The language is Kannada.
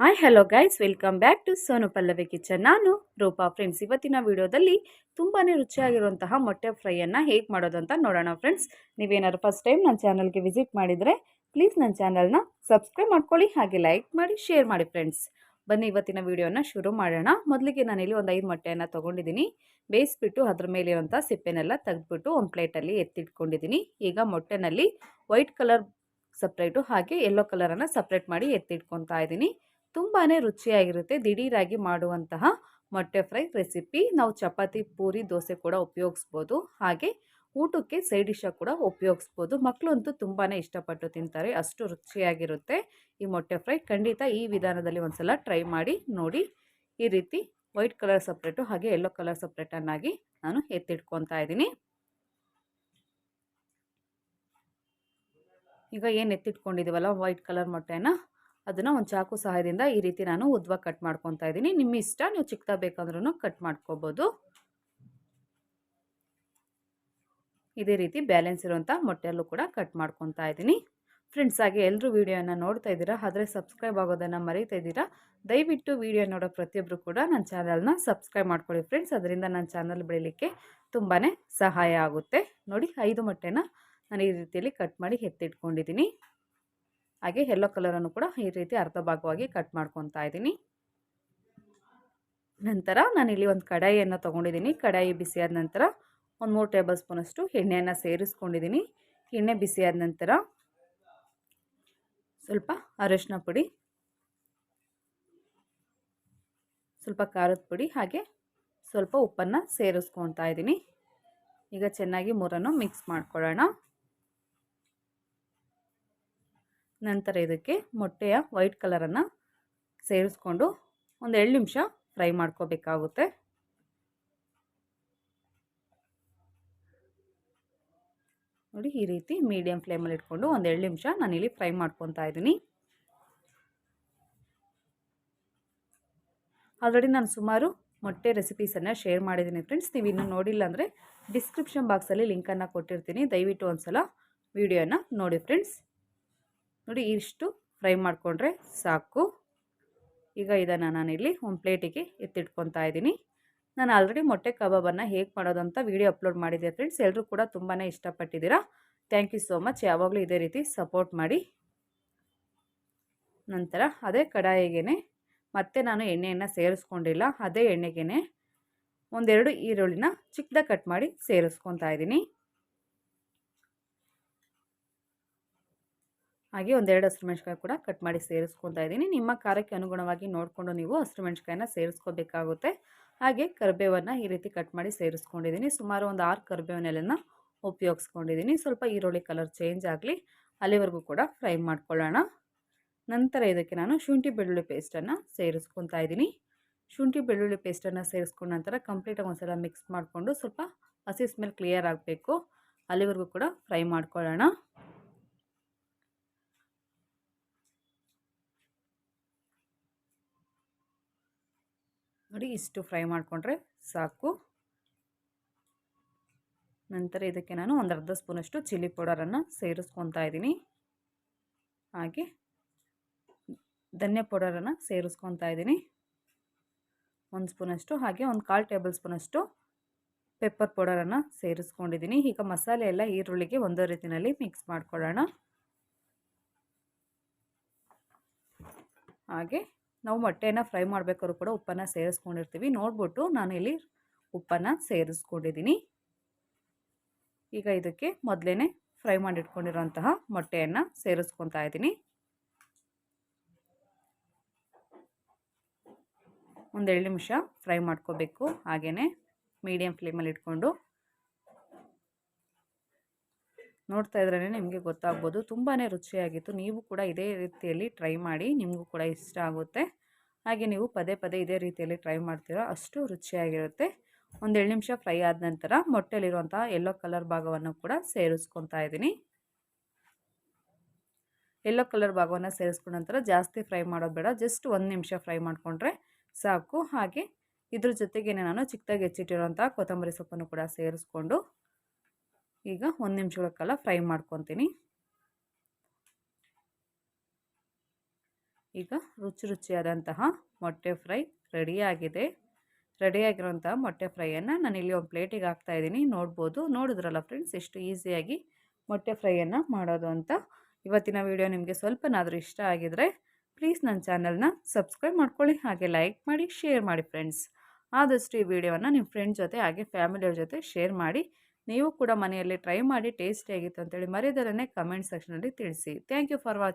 Hi hello guys welcome back to Sonu Pallavi kitchen ನಾನು ರೂಪಾ ಫ್ರೆಂಡ್ಸ್ ಇವತ್ತಿನ ವಿಡಿಯೋದಲ್ಲಿ ತುಂಬಾ ರುಚಿಯಾಗಿರುವಂತಹ ಮೊಟ್ಟೆ ಫ್ರೈಯನ್ನು ಹೇಗೆ ಮಾಡೋದು ಅಂತ ನೋಡೋಣ ಫ್ರೆಂಡ್ಸ್ ನೀವೇನಾದ್ರು ಫಸ್ಟ್ ಟೈಮ್ ನನ್ನ ಚಾನಲ್ಗೆ ವಿಸಿಟ್ ಮಾಡಿದರೆ ಪ್ಲೀಸ್ ನನ್ನ ಚಾನಲ್ನ ಸಬ್ಸ್ಕ್ರೈಬ್ ಮಾಡ್ಕೊಳ್ಳಿ, ಹಾಗೆ ಲೈಕ್ ಮಾಡಿ ಶೇರ್ ಮಾಡಿ ಫ್ರೆಂಡ್ಸ್ ಬನ್ನಿ, ಇವತ್ತಿನ ವಿಡಿಯೋನ ಶುರು ಮಾಡೋಣ. ಮೊದಲಿಗೆ ನಾನಿಲ್ಲಿ ಒಂದು ಐದು ಮೊಟ್ಟೆಯನ್ನು ತೊಗೊಂಡಿದ್ದೀನಿ. ಬೇಯಿಸ್ಬಿಟ್ಟು ಅದ್ರ ಮೇಲಿರುವಂಥ ಸಿಪ್ಪೆನೆಲ್ಲ ತೆಗೆದ್ಬಿಟ್ಟು ಒಂದು ಪ್ಲೇಟಲ್ಲಿ ಎತ್ತಿಟ್ಕೊಂಡಿದ್ದೀನಿ. ಈಗ ಮೊಟ್ಟೆನಲ್ಲಿ ವೈಟ್ ಕಲರ್ ಸಪ್ರೇಟು ಹಾಗೆ ಯೆಲ್ಲೋ ಕಲರನ್ನು ಸಪ್ರೇಟ್ ಮಾಡಿ ಎತ್ತಿಟ್ಕೊತಾ ಇದ್ದೀನಿ. ತುಂಬಾ ರುಚಿಯಾಗಿರುತ್ತೆ. ದಿಢೀರಾಗಿ ಮಾಡುವಂತಹ ಮೊಟ್ಟೆ ಫ್ರೈ ರೆಸಿಪಿ. ನಾವು ಚಪಾತಿ, ಪೂರಿ, ದೋಸೆ ಕೂಡ ಉಪಯೋಗಿಸ್ಬೋದು. ಹಾಗೆ ಊಟಕ್ಕೆ ಸೈಡ್ ಡಿಶಾಗಿ ಕೂಡ ಉಪಯೋಗಿಸ್ಬೋದು. ಮಕ್ಕಳಂತೂ ತುಂಬಾ ಇಷ್ಟಪಟ್ಟು ತಿಂತಾರೆ. ಅಷ್ಟು ರುಚಿಯಾಗಿರುತ್ತೆ ಈ ಮೊಟ್ಟೆ ಫ್ರೈ. ಖಂಡಿತ ಈ ವಿಧಾನದಲ್ಲಿ ಒಂದ್ಸಲ ಟ್ರೈ ಮಾಡಿ ನೋಡಿ. ಈ ರೀತಿ ವೈಟ್ ಕಲರ್ ಸಪ್ರೇಟು ಹಾಗೆ ಯೆಲ್ಲೋ ಕಲರ್ ಸಪ್ರೇಟನ್ನಾಗಿ ನಾನು ಎತ್ತಿಟ್ಕೊತಾ ಇದ್ದೀನಿ. ಈಗ ಏನು ಎತ್ತಿಟ್ಕೊಂಡಿದ್ದೀವಲ್ಲ ವೈಟ್ ಕಲರ್ ಮೊಟ್ಟೆನ? ಅದನ್ನು ಒಂದು ಚಾಕು ಸಹಾಯದಿಂದ ಈ ರೀತಿ ನಾನು ಉದ್ವಾಗಿ ಕಟ್ ಮಾಡ್ಕೊತಾ ಇದ್ದೀನಿ. ನಿಮ್ಮ ಇಷ್ಟ, ನೀವು ಚಿಕ್ಕದ ಬೇಕಂದ್ರೂ ಕಟ್ ಮಾಡ್ಕೋಬೋದು. ಇದೇ ರೀತಿ ಬ್ಯಾಲೆನ್ಸ್ ಇರುವಂಥ ಮೊಟ್ಟೆಯಲ್ಲೂ ಕೂಡ ಕಟ್ ಮಾಡ್ಕೊತಾ ಇದ್ದೀನಿ. ಫ್ರೆಂಡ್ಸ್, ಹಾಗೆ ಎಲ್ಲರೂ ವೀಡಿಯೋನ ನೋಡ್ತಾ ಇದ್ದೀರಾ, ಆದರೆ ಸಬ್ಸ್ಕ್ರೈಬ್ ಆಗೋದನ್ನು ಮರೀತಾ ಇದ್ದೀರಾ, ದಯವಿಟ್ಟು ವೀಡಿಯೋ ನೋಡೋ ಪ್ರತಿಯೊಬ್ಬರು ಕೂಡ ನನ್ನ ಚಾನಲ್ನ ಸಬ್ಸ್ಕ್ರೈಬ್ ಮಾಡ್ಕೊಳ್ಳಿ. ಫ್ರೆಂಡ್ಸ್, ಅದರಿಂದ ನನ್ನ ಚಾನಲ್ ಬೆಳೀಲಿಕ್ಕೆ ತುಂಬಾ ಸಹಾಯ ಆಗುತ್ತೆ. ನೋಡಿ, ಐದು ಮೊಟ್ಟೆನ ನಾನು ಈ ರೀತಿಯಲ್ಲಿ ಕಟ್ ಮಾಡಿ ಎತ್ತಿಟ್ಕೊಂಡಿದ್ದೀನಿ. ಹಾಗೆ ಯೆಲ್ಲೋ ಕಲರನ್ನು ಕೂಡ ಈ ರೀತಿ ಅರ್ಧ ಭಾಗವಾಗಿ ಕಟ್ ಮಾಡ್ಕೊತಾ ಇದ್ದೀನಿ. ನಂತರ ನಾನಿಲ್ಲಿ ಒಂದು ಕಡಾಯಿಯನ್ನು ತೊಗೊಂಡಿದ್ದೀನಿ. ಕಡಾಯಿ ಬಿಸಿಯಾದ ನಂತರ ಒಂದು ಮೂರು ಟೇಬಲ್ ಸ್ಪೂನಷ್ಟು ಎಣ್ಣೆಯನ್ನು ಸೇರಿಸ್ಕೊಂಡಿದ್ದೀನಿ. ಎಣ್ಣೆ ಬಿಸಿಯಾದ ನಂತರ ಸ್ವಲ್ಪ ಅರಶಿನ ಪುಡಿ, ಸ್ವಲ್ಪ ಖಾರದ ಪುಡಿ ಹಾಗೆ ಸ್ವಲ್ಪ ಉಪ್ಪನ್ನು ಸೇರಿಸ್ಕೊತಾ ಇದ್ದೀನಿ. ಈಗ ಚೆನ್ನಾಗಿ ಮೂರನ್ನು ಮಿಕ್ಸ್ ಮಾಡ್ಕೊಳ್ಳೋಣ. ನಂತರ ಇದಕ್ಕೆ ಮೊಟ್ಟೆಯ ವೈಟ್ ಕಲರನ್ನು ಸೇರಿಸ್ಕೊಂಡು ಒಂದು ಎರಡು ನಿಮಿಷ ಫ್ರೈ ಮಾಡ್ಕೋಬೇಕಾಗುತ್ತೆ. ನೋಡಿ, ಈ ರೀತಿ ಮೀಡಿಯಮ್ ಫ್ಲೇಮಲ್ಲಿ ಇಟ್ಕೊಂಡು ಒಂದು ಎರಡು ನಿಮಿಷ ನಾನಿಲ್ಲಿ ಫ್ರೈ ಮಾಡ್ಕೊತಾ ಇದ್ದೀನಿ. ಆಲ್ರೆಡಿ ನಾನು ಸುಮಾರು ಮೊಟ್ಟೆ ರೆಸಿಪೀಸನ್ನು ಶೇರ್ ಮಾಡಿದ್ದೀನಿ ಫ್ರೆಂಡ್ಸ್ ನೀವು ಇನ್ನೂ ನೋಡಿಲ್ಲ ಅಂದರೆ ಡಿಸ್ಕ್ರಿಪ್ಷನ್ ಬಾಕ್ಸಲ್ಲಿ ಲಿಂಕನ್ನು ಕೊಟ್ಟಿರ್ತೀನಿ. ದಯವಿಟ್ಟು ಒಂದು ಸಲ ವೀಡಿಯೋನ ನೋಡಿ ಫ್ರೆಂಡ್ಸ್ ನೋಡಿ ಇಷ್ಟು ಫ್ರೈ ಮಾಡಿಕೊಂಡ್ರೆ ಸಾಕು. ಈಗ ಇದನ್ನು ನಾನಿಲ್ಲಿ ಒಂದು ಪ್ಲೇಟಿಗೆ ಎತ್ತಿಟ್ಕೊತಾ ಇದ್ದೀನಿ. ನಾನು ಆಲ್ರೆಡಿ ಮೊಟ್ಟೆ ಕಬಾಬನ್ನು ಹೇಗೆ ಮಾಡೋದು ಅಂತ ವೀಡಿಯೋ ಅಪ್ಲೋಡ್ ಮಾಡಿದ್ದೆ ಫ್ರೆಂಡ್ಸ್. ಎಲ್ಲರೂ ಕೂಡ ತುಂಬಾ ಇಷ್ಟಪಟ್ಟಿದ್ದೀರಾ? Thank you so much. ಯಾವಾಗಲೂ ಇದೇ ರೀತಿ ಸಪೋರ್ಟ್ ಮಾಡಿ. ನಂತರ ಅದೇ ಕಡಾಯಿಗೆ ಮತ್ತೆ ನಾನು ಎಣ್ಣೆಯನ್ನು ಸೇರಿಸ್ಕೊಂಡಿಲ್ಲ. ಅದೇ ಎಣ್ಣೆಗೆ ಒಂದೆರಡು ಈರುಳ್ಳಿನ ಚಿಕ್ಕದ ಕಟ್ ಮಾಡಿ ಸೇರಿಸ್ಕೊತಾ ಇದ್ದೀನಿ. ಹಾಗೆ ಒಂದೆರಡು ಹಸಿರು ಮೆಣಸಿಕಾಯಿ ಕೂಡ ಕಟ್ ಮಾಡಿ ಸೇರಿಸ್ಕೊತಾ ಇದ್ದೀನಿ. ನಿಮ್ಮ ಖಾರಕ್ಕೆ ಅನುಗುಣವಾಗಿ ನೋಡಿಕೊಂಡು ನೀವು ಹಸಿರು ಮೆಣಸಿಕಾಯಿನ ಸೇರಿಸ್ಕೋಬೇಕಾಗುತ್ತೆ. ಹಾಗೆ ಕರಿಬೇವನ್ನು ಈ ರೀತಿ ಕಟ್ ಮಾಡಿ ಸೇರಿಸ್ಕೊಂಡಿದ್ದೀನಿ. ಸುಮಾರು ಒಂದು ಆರು ಕರಿಬೇವನ್ನೆಲ್ಲ ಉಪಯೋಗಿಸ್ಕೊಂಡಿದ್ದೀನಿ. ಸ್ವಲ್ಪ ಈರುಳ್ಳಿ ಕಲರ್ ಚೇಂಜ್ ಆಗಲಿ ಅಲ್ಲಿವರೆಗೂ ಕೂಡ ಫ್ರೈ ಮಾಡ್ಕೊಳ್ಳೋಣ. ನಂತರ ಇದಕ್ಕೆ ನಾನು ಶುಂಠಿ ಬೆಳ್ಳುಳ್ಳಿ ಪೇಸ್ಟನ್ನು ಸೇರಿಸ್ಕೊತಾ ಇದ್ದೀನಿ. ಶುಂಠಿ ಬೆಳ್ಳುಳ್ಳಿ ಪೇಸ್ಟನ್ನು ಸೇರಿಸ್ಕೊಂಡ ನಂತರ ಕಂಪ್ಲೀಟಾಗಿ ಒಂದ್ಸಲ ಮಿಕ್ಸ್ ಮಾಡಿಕೊಂಡು ಸ್ವಲ್ಪ ಹಸಿ ಸ್ಮೆಲ್ ಕ್ಲಿಯರ್ ಆಗಬೇಕು. ಅಲ್ಲಿವರೆಗೂ ಕೂಡ ಫ್ರೈ ಮಾಡ್ಕೊಳ್ಳೋಣ. ನೋಡಿ ಇಷ್ಟು ಫ್ರೈ ಮಾಡಿಕೊಂಡ್ರೆ ಸಾಕು. ನಂತರ ಇದಕ್ಕೆ ನಾನು ಒಂದು ಅರ್ಧ ಸ್ಪೂನಷ್ಟು ಚಿಲ್ಲಿ ಪೌಡರನ್ನು ಸೇರಿಸ್ಕೊತಾ ಇದ್ದೀನಿ. ಹಾಗೆ ಧನ್ಯ ಪೌಡರನ್ನು ಸೇರಿಸ್ಕೊತಾ ಇದ್ದೀನಿ. ಒಂದು ಸ್ಪೂನಷ್ಟು ಹಾಗೆ ಒಂದು ಕಾಲು ಟೇಬಲ್ ಸ್ಪೂನಷ್ಟು ಪೆಪ್ಪರ್ ಪೌಡರನ್ನು ಸೇರಿಸ್ಕೊಂಡಿದ್ದೀನಿ. ಈಗ ಮಸಾಲೆ ಎಲ್ಲ ಈರುಳ್ಳಿಗೆ ಒಂದೇ ರೀತಿಯಲ್ಲಿ ಮಿಕ್ಸ್ ಮಾಡ್ಕೊಳ್ಳೋಣ. ಹಾಗೆ ನಾವು ಮೊಟ್ಟೆನ ಫ್ರೈ ಮಾಡಬೇಕಾದ್ರೂ ಕೂಡ ಉಪ್ಪನ್ನು ಸೇರಿಸ್ಕೊಂಡಿರ್ತೀವಿ. ನೋಡ್ಬಿಟ್ಟು ನಾನು ಇಲ್ಲಿ ಉಪ್ಪನ್ನು ಸೇರಿಸ್ಕೊಂಡಿದ್ದೀನಿ. ಈಗ ಇದಕ್ಕೆ ಮೊದಲೇ ಫ್ರೈ ಮಾಡಿಟ್ಕೊಂಡಿರೋಂತಹ ಮೊಟ್ಟೆಯನ್ನು ಸೇರಿಸ್ಕೊತಾ ಇದ್ದೀನಿ. ಒಂದೆರಡು ನಿಮಿಷ ಫ್ರೈ ಮಾಡ್ಕೋಬೇಕು. ಹಾಗೆಯೇ ಮೀಡಿಯಮ್ ಫ್ಲೇಮಲ್ಲಿ ಇಟ್ಕೊಂಡು ನೋಡ್ತಾ ಇದ್ರೇ ನಿಮಗೆ ಗೊತ್ತಾಗ್ಬೋದು. ತುಂಬಾ ರುಚಿಯಾಗಿತ್ತು. ನೀವು ಕೂಡ ಇದೇ ರೀತಿಯಲ್ಲಿ ಟ್ರೈ ಮಾಡಿ, ನಿಮಗೂ ಕೂಡ ಇಷ್ಟ ಆಗುತ್ತೆ. ಹಾಗೆ ನೀವು ಪದೇ ಪದೇ ಇದೇ ರೀತಿಯಲ್ಲಿ ಟ್ರೈ ಮಾಡ್ತೀರೋ ಅಷ್ಟು ರುಚಿಯಾಗಿರುತ್ತೆ. ಒಂದು ಎರಡು ನಿಮಿಷ ಫ್ರೈ ಆದ ನಂತರ ಮೊಟ್ಟೆಲಿರುವಂಥ ಯೆಲ್ಲೋ ಕಲರ್ ಭಾಗವನ್ನು ಕೂಡ ಸೇರಿಸ್ಕೊತಾ ಇದ್ದೀನಿ. ಯೆಲ್ಲೋ ಕಲರ್ ಭಾಗವನ್ನು ಸೇರಿಸ್ಕೊಂಡ ನಂತರ ಜಾಸ್ತಿ ಫ್ರೈ ಮಾಡೋದು ಬೇಡ. ಜಸ್ಟ್ ಒಂದು ನಿಮಿಷ ಫ್ರೈ ಮಾಡಿಕೊಂಡ್ರೆ ಸಾಕು. ಹಾಗೆ ಇದ್ರ ಜೊತೆಗೇನೆ ನಾನು ಚಿಕ್ಕದಾಗಿ ಹೆಚ್ಚಿಟ್ಟಿರೋಂಥ ಕೊತ್ತಂಬರಿ ಸೊಪ್ಪನ್ನು ಕೂಡ ಸೇರಿಸ್ಕೊಂಡು ಈಗ ಒಂದು ನಿಮಿಷಗಳ ಕಾಲ ಫ್ರೈ ಮಾಡ್ಕೊತೀನಿ. ಈಗ ರುಚಿ ರುಚಿಯಾದಂತಹ ಮೊಟ್ಟೆ ಫ್ರೈ ರೆಡಿಯಾಗಿದೆ ರೆಡಿಯಾಗಿರೋಂಥ ಮೊಟ್ಟೆ ಫ್ರೈಯನ್ನು ನಾನು ಇಲ್ಲಿ ಒಂದು ಪ್ಲೇಟಿಗೆ ಹಾಕ್ತಾ ಇದ್ದೀನಿ. ನೋಡ್ಬೋದು. ನೋಡಿದ್ರಲ್ಲ ಫ್ರೆಂಡ್ಸ್ ಎಷ್ಟು ಈಸಿಯಾಗಿ ಮೊಟ್ಟೆ ಫ್ರೈಯನ್ನು ಮಾಡೋದು ಅಂತ. ಇವತ್ತಿನ ವಿಡಿಯೋ ನಿಮಗೆ ಸ್ವಲ್ಪನಾದರೂ ಇಷ್ಟ ಆಗಿದರೆ ಪ್ಲೀಸ್ ನನ್ನ ಚಾನಲ್ನ ಸಬ್ಸ್ಕ್ರೈಬ್ ಮಾಡ್ಕೊಳ್ಳಿ. ಹಾಗೆ ಲೈಕ್ ಮಾಡಿ, ಶೇರ್ ಮಾಡಿ ಫ್ರೆಂಡ್ಸ್. ಆದಷ್ಟು ಈ ವಿಡಿಯೋವನ್ನು ನಿಮ್ಮ ಫ್ರೆಂಡ್ ಜೊತೆ, ಹಾಗೆ ಫ್ಯಾಮಿಲಿಯವ್ರ ಜೊತೆ ಶೇರ್ ಮಾಡಿ. ನೀವು ಕೂಡ ಮನೆಯಲ್ಲಿ ಟ್ರೈ ಮಾಡಿ ಟೇಸ್ಟಿಯಾಗಿತ್ತು ಅಂತೇಳಿ ಮರೆಯದರನ್ನೇ ಕಮೆಂಟ್ ಸೆಕ್ಷನಲ್ಲಿ ತಿಳಿಸಿ. Thank you for watching